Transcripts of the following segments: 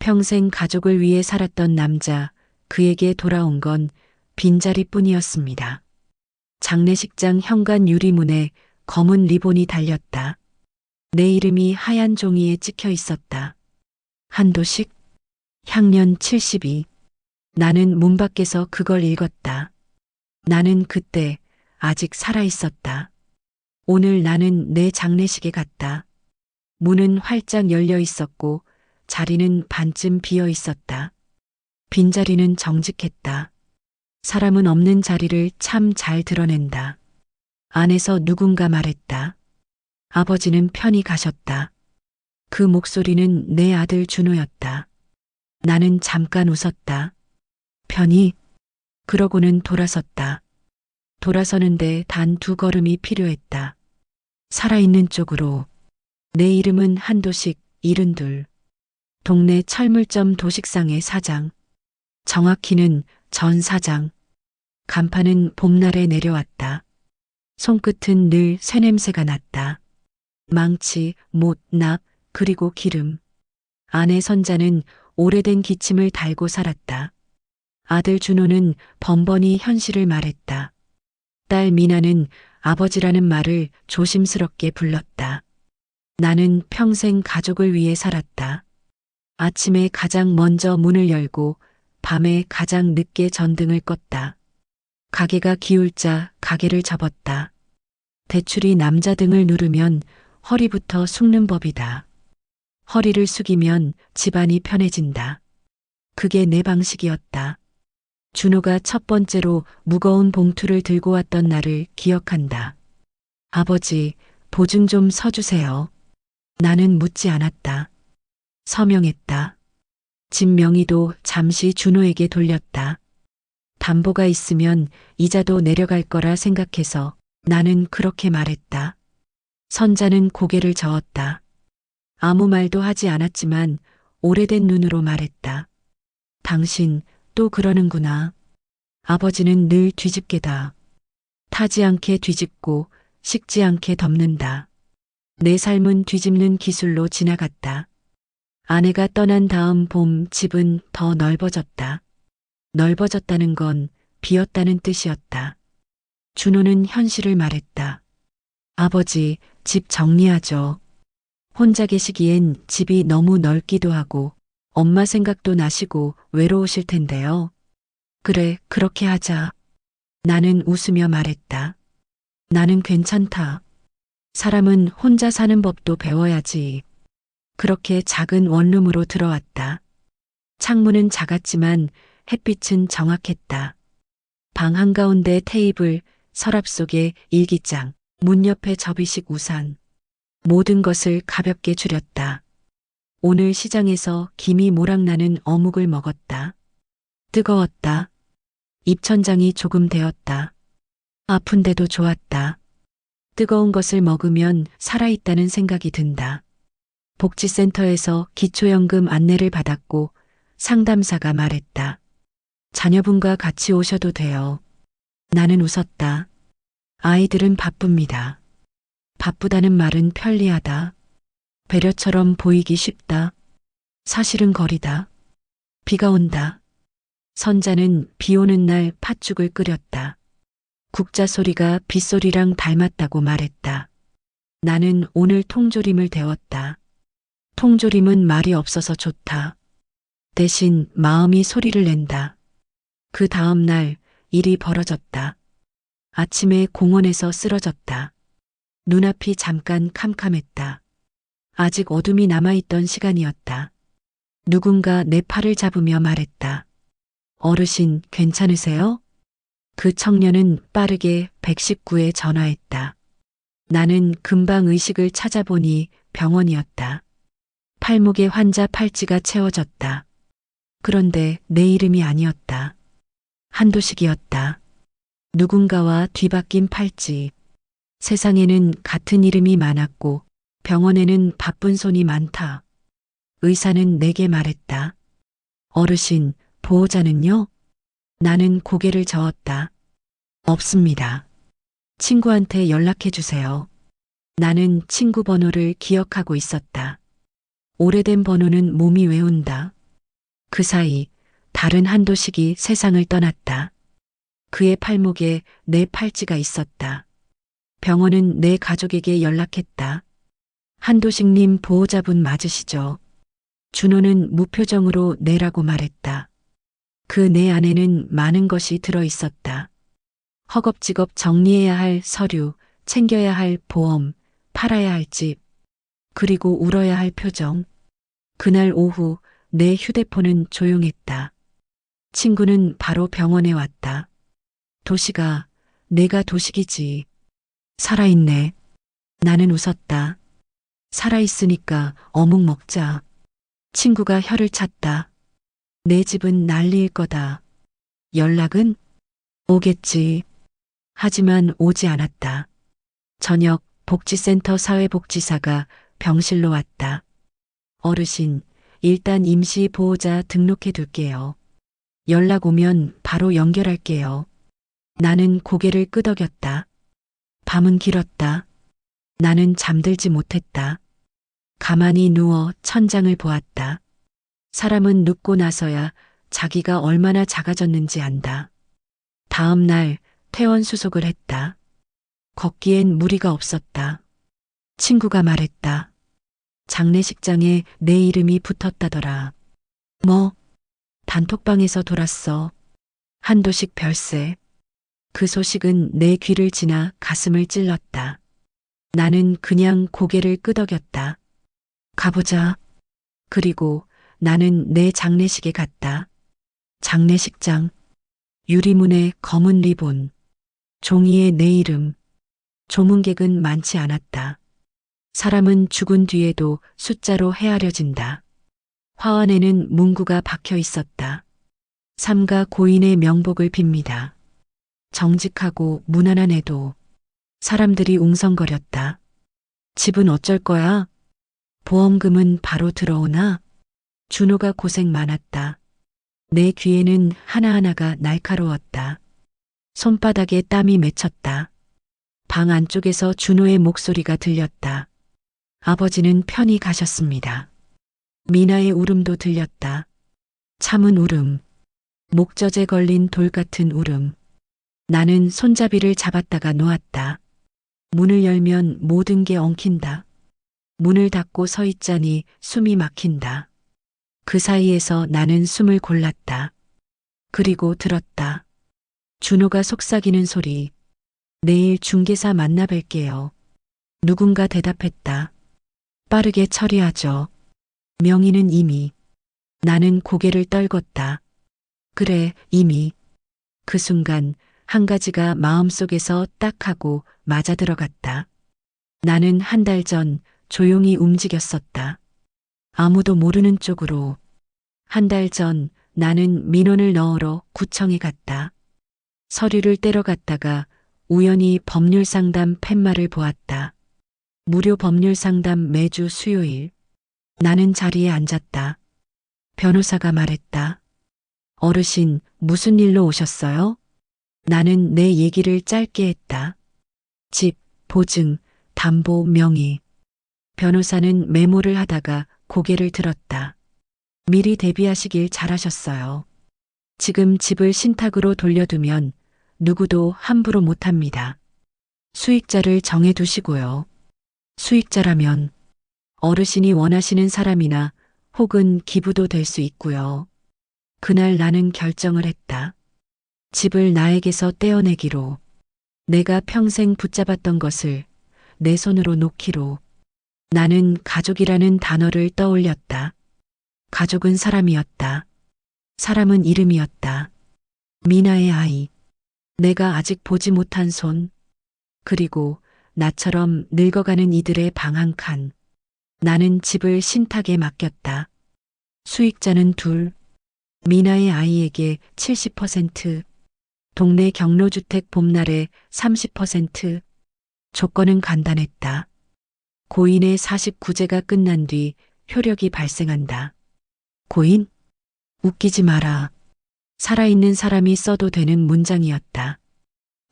평생 가족을 위해 살았던 남자, 그에게 돌아온 건 빈자리뿐이었습니다. 장례식장 현관 유리문에 검은 리본이 달렸다. 내 이름이 하얀 종이에 찍혀 있었다. 한도식, 향년 72. 나는 문 밖에서 그걸 읽었다. 나는 그때 아직 살아 있었다. 오늘 나는 내 장례식에 갔다. 문은 활짝 열려 있었고 자리는 반쯤 비어 있었다. 빈자리는 정직했다. 사람은 없는 자리를 참 잘 드러낸다. 안에서 누군가 말했다. 아버지는 편히 가셨다. 그 목소리는 내 아들 준호였다. 나는 잠깐 웃었다. 편히? 그러고는 돌아섰다. 돌아서는데 단 두 걸음이 필요했다. 살아있는 쪽으로. 내 이름은 한도식, 이른둘. 동네 철물점 도식상의 사장. 정확히는 전 사장. 간판은 봄날에 내려왔다. 손끝은 늘 쇠냄새가 났다. 망치, 못, 납, 그리고 기름. 아내 선자는 오래된 기침을 달고 살았다. 아들 준호는 번번이 현실을 말했다. 딸 미나는 아버지라는 말을 조심스럽게 불렀다. 나는 평생 가족을 위해 살았다. 아침에 가장 먼저 문을 열고 밤에 가장 늦게 전등을 껐다. 가게가 기울자 가게를 접었다. 대출이 남자 등을 누르면 허리부터 숙는 법이다. 허리를 숙이면 집안이 편해진다. 그게 내 방식이었다. 준호가 첫 번째로 무거운 봉투를 들고 왔던 날을 기억한다. 아버지, 보증 좀 서주세요. 나는 묻지 않았다. 서명했다. 집 명의도 잠시 준호에게 돌렸다. 담보가 있으면 이자도 내려갈 거라 생각해서 나는 그렇게 말했다. 선자는 고개를 저었다. 아무 말도 하지 않았지만 오래된 눈으로 말했다. 당신 또 그러는구나. 아버지는 늘 뒤집개다. 타지 않게 뒤집고 식지 않게 덮는다. 내 삶은 뒤집는 기술로 지나갔다. 아내가 떠난 다음 봄 집은 더 넓어졌다. 넓어졌다는 건 비었다는 뜻이었다. 준호는 현실을 말했다. 아버지, 집 정리하죠. 혼자 계시기엔 집이 너무 넓기도 하고 엄마 생각도 나시고 외로우실 텐데요. 그래, 그렇게 하자. 나는 웃으며 말했다. 나는 괜찮다. 사람은 혼자 사는 법도 배워야지. 그렇게 작은 원룸으로 들어왔다. 창문은 작았지만 햇빛은 정확했다. 방 한가운데 테이블, 서랍 속에 일기장, 문 옆에 접이식 우산. 모든 것을 가볍게 줄였다. 오늘 시장에서 김이 모락나는 어묵을 먹었다. 뜨거웠다. 입천장이 조금 되었다. 아픈데도 좋았다. 뜨거운 것을 먹으면 살아있다는 생각이 든다. 복지센터에서 기초연금 안내를 받았고 상담사가 말했다. 자녀분과 같이 오셔도 돼요. 나는 웃었다. 아이들은 바쁩니다. 바쁘다는 말은 편리하다. 배려처럼 보이기 쉽다. 사실은 거리다. 비가 온다. 선자는 비 오는 날 팥죽을 끓였다. 국자 소리가 빗소리랑 닮았다고 말했다. 나는 오늘 통조림을 데웠다. 통조림은 말이 없어서 좋다. 대신 마음이 소리를 낸다. 그 다음 날 일이 벌어졌다. 아침에 공원에서 쓰러졌다. 눈앞이 잠깐 캄캄했다. 아직 어둠이 남아있던 시간이었다. 누군가 내 팔을 잡으며 말했다. 어르신 괜찮으세요? 그 청년은 빠르게 119에 전화했다. 나는 금방 의식을 찾아보니 병원이었다. 팔목에 환자 팔찌가 채워졌다. 그런데 내 이름이 아니었다. 한도식이었다. 누군가와 뒤바뀐 팔찌. 세상에는 같은 이름이 많았고 병원에는 바쁜 손이 많다. 의사는 내게 말했다. 어르신, 보호자는요? 나는 고개를 저었다. 없습니다. 친구한테 연락해 주세요. 나는 친구 번호를 기억하고 있었다. 오래된 번호는 몸이 외운다. 그 사이 다른 한 도식이 세상을 떠났다. 그의 팔목에 내 팔찌가 있었다. 병원은 내 가족에게 연락했다. 한도식님 보호자분 맞으시죠? 준호는 무표정으로 내라고 말했다. 그 내 안에는 많은 것이 들어 있었다. 허겁지겁 정리해야 할 서류, 챙겨야 할 보험, 팔아야 할 집, 그리고 울어야 할 표정. 그날 오후 내 휴대폰은 조용했다. 친구는 바로 병원에 왔다. 도시가, 내가 도식이지. 살아있네. 나는 웃었다. 살아있으니까 어묵 먹자. 친구가 혀를 찼다. 내 집은 난리일 거다. 연락은 오겠지. 하지만 오지 않았다. 저녁 복지센터 사회복지사가 병실로 왔다. 어르신, 일단 임시 보호자 등록해 둘게요. 연락 오면 바로 연결할게요. 나는 고개를 끄덕였다. 밤은 길었다. 나는 잠들지 못했다. 가만히 누워 천장을 보았다. 사람은 눕고 나서야 자기가 얼마나 작아졌는지 안다. 다음 날 퇴원 수속을 했다. 걷기엔 무리가 없었다. 친구가 말했다. 장례식장에 내 이름이 붙었다더라. 뭐? 단톡방에서 돌았어. 한도식 별세. 그 소식은 내 귀를 지나 가슴을 찔렀다. 나는 그냥 고개를 끄덕였다. 가보자. 그리고 나는 내 장례식에 갔다. 장례식장. 유리문에 검은 리본. 종이에 내 이름. 조문객은 많지 않았다. 사람은 죽은 뒤에도 숫자로 헤아려진다. 화환에는 문구가 박혀 있었다. 삼가 고인의 명복을 빕니다. 정직하고 무난한 애도 사람들이 웅성거렸다. 집은 어쩔 거야? 보험금은 바로 들어오나? 준호가 고생 많았다. 내 귀에는 하나하나가 날카로웠다. 손바닥에 땀이 맺혔다. 방 안쪽에서 준호의 목소리가 들렸다. 아버지는 편히 가셨습니다. 미나의 울음도 들렸다. 참은 울음. 목젖에 걸린 돌 같은 울음. 나는 손잡이를 잡았다가 놓았다. 문을 열면 모든 게 엉킨다. 문을 닫고 서 있자니 숨이 막힌다. 그 사이에서 나는 숨을 골랐다. 그리고 들었다. 준호가 속삭이는 소리. 내일 중개사 만나 뵐게요. 누군가 대답했다. 빠르게 처리하죠. 명의는 이미. 나는 고개를 떨궜다. 그래, 이미. 그 순간 한 가지가 마음속에서 딱 하고 맞아 들어갔다. 나는 한 달 전 조용히 움직였었다. 아무도 모르는 쪽으로. 한 달 전 나는 민원을 넣으러 구청에 갔다. 서류를 떼러 갔다가 우연히 법률 상담 팻말을 보았다. 무료 법률 상담 매주 수요일. 나는 자리에 앉았다. 변호사가 말했다. 어르신, 무슨 일로 오셨어요? 나는 내 얘기를 짧게 했다. 집, 보증, 담보, 명의. 변호사는 메모를 하다가 고개를 들었다. 미리 대비하시길 잘하셨어요. 지금 집을 신탁으로 돌려두면 누구도 함부로 못합니다. 수익자를 정해두시고요. 수익자라면 어르신이 원하시는 사람이나 혹은 기부도 될 수 있고요. 그날 나는 결정을 했다. 집을 나에게서 떼어내기로 내가 평생 붙잡았던 것을 내 손으로 놓기로 나는 가족이라는 단어를 떠올렸다. 가족은 사람이었다. 사람은 이름이었다. 미나의 아이. 내가 아직 보지 못한 손. 그리고 나처럼 늙어가는 이들의 방 한 칸. 나는 집을 신탁에 맡겼다. 수익자는 둘. 미나의 아이에게 70%, 동네 경로주택 봄날에 30%. 조건은 간단했다. 고인의 49제가 끝난 뒤 효력이 발생한다. 고인? 웃기지 마라. 살아있는 사람이 써도 되는 문장이었다.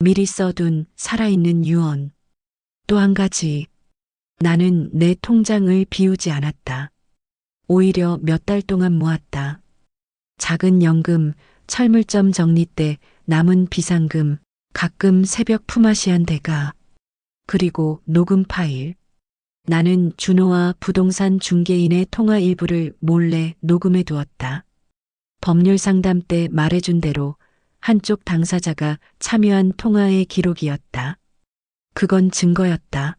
미리 써둔 살아있는 유언. 또 한 가지. 나는 내 통장을 비우지 않았다. 오히려 몇 달 동안 모았다. 작은 연금, 철물점 정리 때 남은 비상금, 가끔 새벽 품앗이한 대가, 그리고 녹음 파일. 나는 준호와 부동산 중개인의 통화 일부를 몰래 녹음해 두었다. 법률 상담 때 말해준 대로 한쪽 당사자가 참여한 통화의 기록이었다. 그건 증거였다.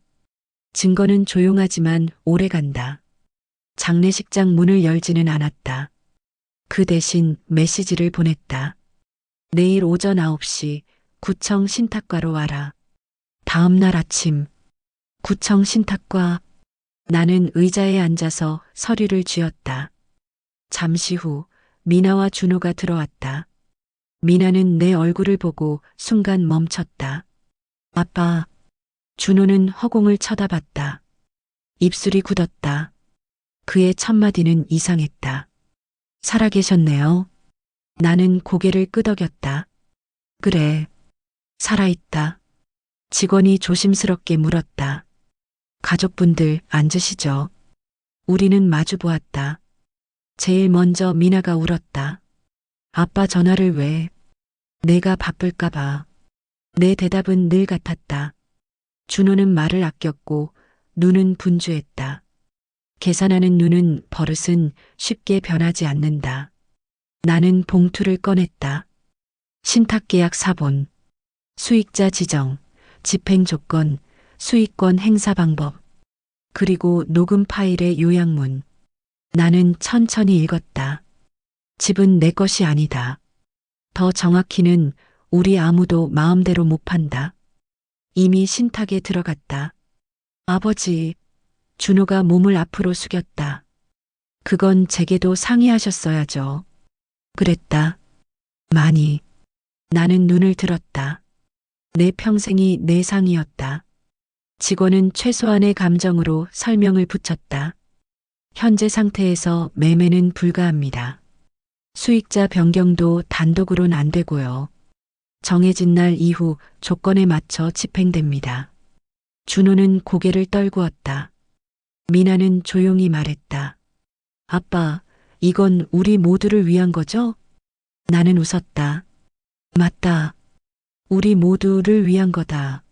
증거는 조용하지만 오래 간다. 장례식장 문을 열지는 않았다. 그 대신 메시지를 보냈다. 내일 오전 9시 구청 신탁과로 와라. 다음 날 아침 구청 신탁과 나는 의자에 앉아서 서류를 쥐었다. 잠시 후 미나와 준호가 들어왔다. 미나는 내 얼굴을 보고 순간 멈췄다. 아빠. 준호는 허공을 쳐다봤다. 입술이 굳었다. 그의 첫마디는 이상했다. 살아계셨네요. 나는 고개를 끄덕였다. 그래. 살아있다. 직원이 조심스럽게 물었다. 가족분들 앉으시죠. 우리는 마주 보았다. 제일 먼저 미나가 울었다. 아빠 전화를 왜? 내가 바쁠까봐. 내 대답은 늘 같았다. 준호는 말을 아꼈고 눈은 분주했다. 계산하는 눈은 버릇은 쉽게 변하지 않는다. 나는 봉투를 꺼냈다. 신탁계약 사본, 수익자 지정, 집행 조건, 수익권 행사 방법, 그리고 녹음 파일의 요약문. 나는 천천히 읽었다. 집은 내 것이 아니다. 더 정확히는 우리 아무도 마음대로 못 판다. 이미 신탁에 들어갔다. 아버지, 준호가 몸을 앞으로 숙였다. 그건 제게도 상의하셨어야죠. 그랬다. 많이. 나는 눈을 들었다. 내 평생이 내 상이었다. 직원은 최소한의 감정으로 설명을 붙였다. 현재 상태에서 매매는 불가합니다. 수익자 변경도 단독으론 안 되고요. 정해진 날 이후 조건에 맞춰 집행됩니다. 준호는 고개를 떨구었다. 미나는 조용히 말했다. 아빠, 이건 우리 모두를 위한 거죠? 나는 웃었다. 맞다. 우리 모두를 위한 거다.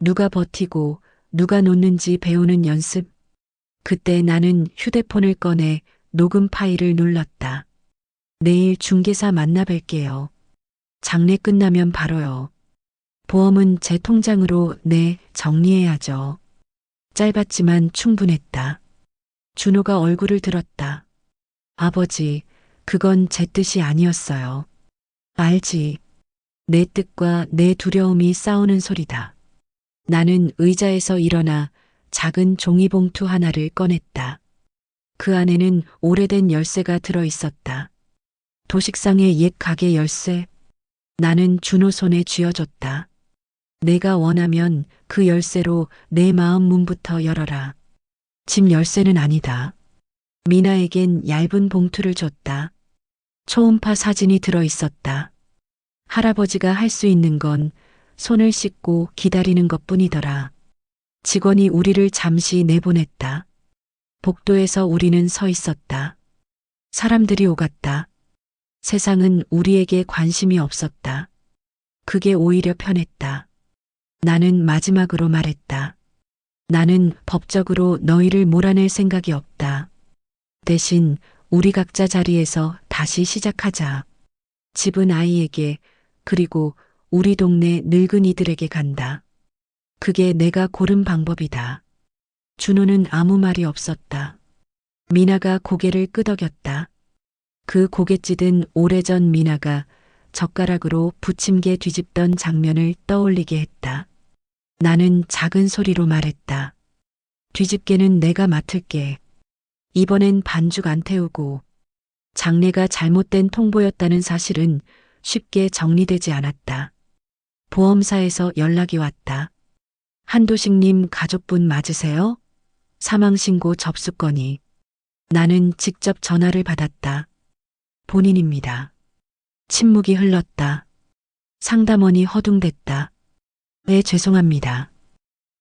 누가 버티고 누가 놓는지 배우는 연습. 그때 나는 휴대폰을 꺼내 녹음 파일을 눌렀다. 내일 중개사 만나 뵐게요. 장례 끝나면 바로요. 보험은 제 통장으로 네, 정리해야죠. 짧았지만 충분했다. 준호가 얼굴을 들었다. 아버지, 그건 제 뜻이 아니었어요. 알지. 내 뜻과 내 두려움이 싸우는 소리다. 나는 의자에서 일어나 작은 종이봉투 하나를 꺼냈다. 그 안에는 오래된 열쇠가 들어 있었다. 도식상의 옛 가게 열쇠. 나는 준호 손에 쥐어줬다. 내가 원하면 그 열쇠로 내 마음 문부터 열어라. 집 열쇠는 아니다. 미나에겐 얇은 봉투를 줬다. 초음파 사진이 들어 있었다. 할아버지가 할 수 있는 건 손을 씻고 기다리는 것 뿐이더라. 직원이 우리를 잠시 내보냈다. 복도에서 우리는 서 있었다. 사람들이 오갔다. 세상은 우리에게 관심이 없었다. 그게 오히려 편했다. 나는 마지막으로 말했다. 나는 법적으로 너희를 몰아낼 생각이 없다. 대신 우리 각자 자리에서 다시 시작하자. 집은 아이에게 그리고 우리 동네 늙은이들에게 간다. 그게 내가 고른 방법이다. 준호는 아무 말이 없었다. 미나가 고개를 끄덕였다. 그 고갯짓은 오래전 미나가 젓가락으로 부침개 뒤집던 장면을 떠올리게 했다. 나는 작은 소리로 말했다. 뒤집개는 내가 맡을게. 이번엔 반죽 안 태우고 장례가 잘못된 통보였다는 사실은 쉽게 정리되지 않았다. 보험사에서 연락이 왔다. 한도식님 가족분 맞으세요? 사망신고 접수 건이. 나는 직접 전화를 받았다. 본인입니다. 침묵이 흘렀다. 상담원이 허둥댔다. 네, 죄송합니다.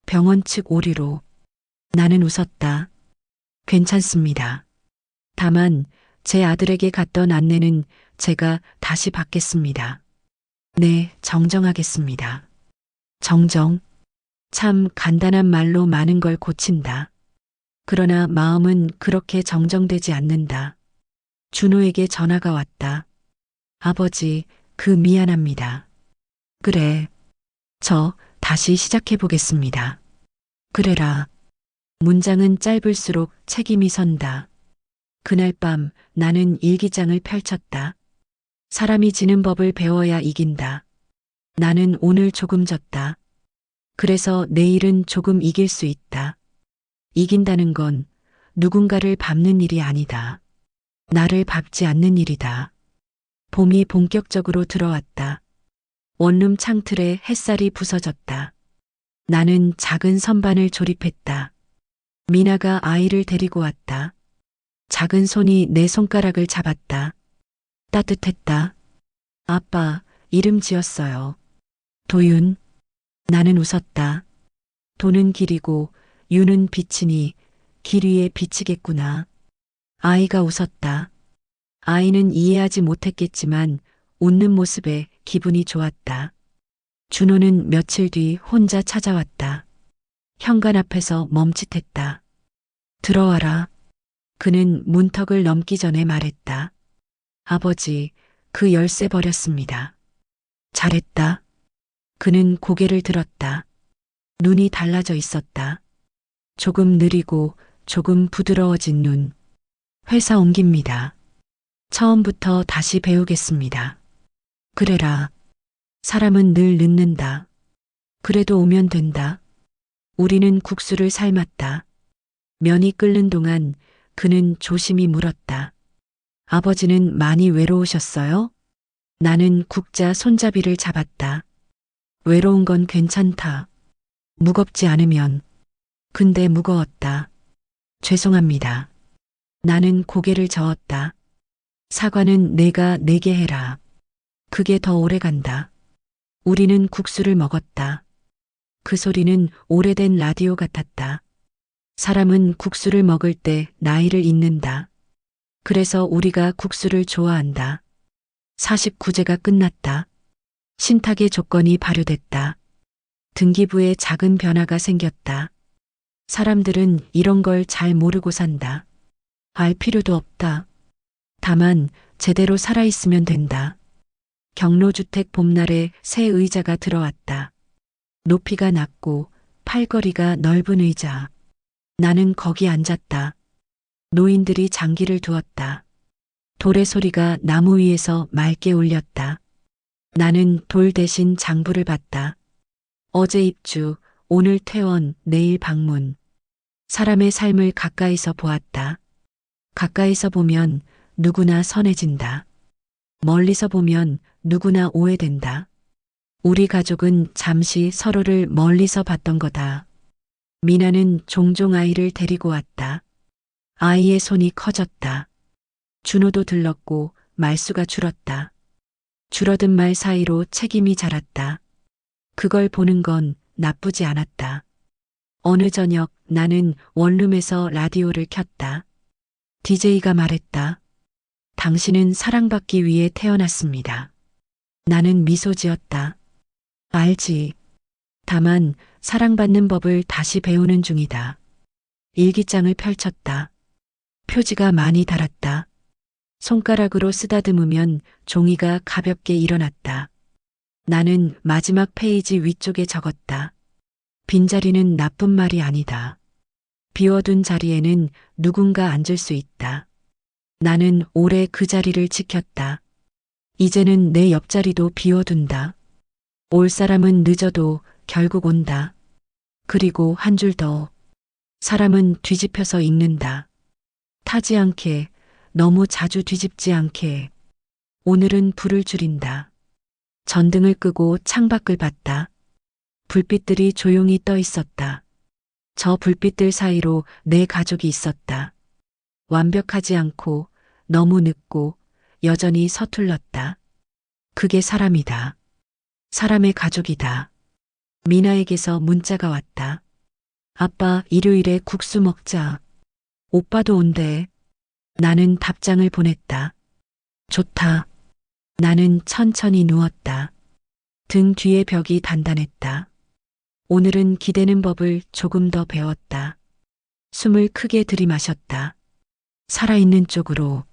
병원 측 오류로. 나는 웃었다. 괜찮습니다. 다만 제 아들에게 갔던 안내는 제가 다시 받겠습니다. 네, 정정하겠습니다. 정정. 참 간단한 말로 많은 걸 고친다. 그러나 마음은 그렇게 정정되지 않는다. 준호에게 전화가 왔다. 아버지, 그 미안합니다. 그래. 저 다시 시작해 보겠습니다. 그래라. 문장은 짧을수록 책임이 선다. 그날 밤 나는 일기장을 펼쳤다. 사람이 지는 법을 배워야 이긴다. 나는 오늘 조금 졌다. 그래서 내일은 조금 이길 수 있다. 이긴다는 건 누군가를 밟는 일이 아니다. 나를 밟지 않는 일이다. 봄이 본격적으로 들어왔다. 원룸 창틀에 햇살이 부서졌다. 나는 작은 선반을 조립했다. 미나가 아이를 데리고 왔다. 작은 손이 내 손가락을 잡았다. 따뜻했다. 아빠, 이름 지었어요. 도윤. 나는 웃었다. 도는 길이고 윤은 비치니 길 위에 비치겠구나. 아이가 웃었다. 아이는 이해하지 못했겠지만 웃는 모습에 기분이 좋았다. 준호는 며칠 뒤 혼자 찾아왔다. 현관 앞에서 멈칫했다. 들어와라. 그는 문턱을 넘기 전에 말했다. 아버지, 그 열쇠 버렸습니다. 잘했다. 그는 고개를 들었다. 눈이 달라져 있었다. 조금 느리고 조금 부드러워진 눈. 회사 옮깁니다. 처음부터 다시 배우겠습니다. 그래라. 사람은 늘 늦는다. 그래도 오면 된다. 우리는 국수를 삶았다. 면이 끓는 동안 그는 조심히 물었다. 아버지는 많이 외로우셨어요? 나는 국자 손잡이를 잡았다. 외로운 건 괜찮다. 무겁지 않으면. 근데 무거웠다. 죄송합니다. 나는 고개를 저었다. 사과는 내가 내게 해라. 그게 더 오래 간다. 우리는 국수를 먹었다. 그 소리는 오래된 라디오 같았다. 사람은 국수를 먹을 때 나이를 잊는다. 그래서 우리가 국수를 좋아한다. 49제가 끝났다. 신탁의 조건이 발효됐다. 등기부에 작은 변화가 생겼다. 사람들은 이런 걸 잘 모르고 산다. 알 필요도 없다. 다만 제대로 살아있으면 된다. 경로주택 봄날에 새 의자가 들어왔다. 높이가 낮고 팔걸이가 넓은 의자. 나는 거기 앉았다. 노인들이 장기를 두었다. 돌의 소리가 나무 위에서 맑게 울렸다. 나는 돌 대신 장부를 봤다. 어제 입주, 오늘 퇴원, 내일 방문. 사람의 삶을 가까이서 보았다. 가까이서 보면 누구나 선해진다. 멀리서 보면 누구나 오해된다. 우리 가족은 잠시 서로를 멀리서 봤던 거다. 미나는 종종 아이를 데리고 왔다. 아이의 손이 커졌다. 준호도 들렀고 말수가 줄었다. 줄어든 말 사이로 책임이 자랐다. 그걸 보는 건 나쁘지 않았다. 어느 저녁 나는 원룸에서 라디오를 켰다. DJ가 말했다. 당신은 사랑받기 위해 태어났습니다. 나는 미소 지었다. 알지. 다만 사랑받는 법을 다시 배우는 중이다. 일기장을 펼쳤다. 표지가 많이 달았다. 손가락으로 쓰다듬으면 종이가 가볍게 일어났다. 나는 마지막 페이지 위쪽에 적었다. 빈자리는 나쁜 말이 아니다. 비워둔 자리에는 누군가 앉을 수 있다. 나는 오래 그 자리를 지켰다. 이제는 내 옆자리도 비워둔다. 올 사람은 늦어도 결국 온다. 그리고 한 줄 더. 사람은 뒤집혀서 읽는다. 타지 않게, 너무 자주 뒤집지 않게. 오늘은 불을 줄인다. 전등을 끄고 창밖을 봤다. 불빛들이 조용히 떠 있었다. 저 불빛들 사이로 내 가족이 있었다. 완벽하지 않고 너무 늦고 여전히 서툴렀다. 그게 사람이다. 사람의 가족이다. 미나에게서 문자가 왔다. 아빠, 일요일에 국수 먹자. 오빠도 온대. 나는 답장을 보냈다. 좋다. 나는 천천히 누웠다. 등 뒤의 벽이 단단했다. 오늘은 기대는 법을 조금 더 배웠다. 숨을 크게 들이마셨다. 살아있는 쪽으로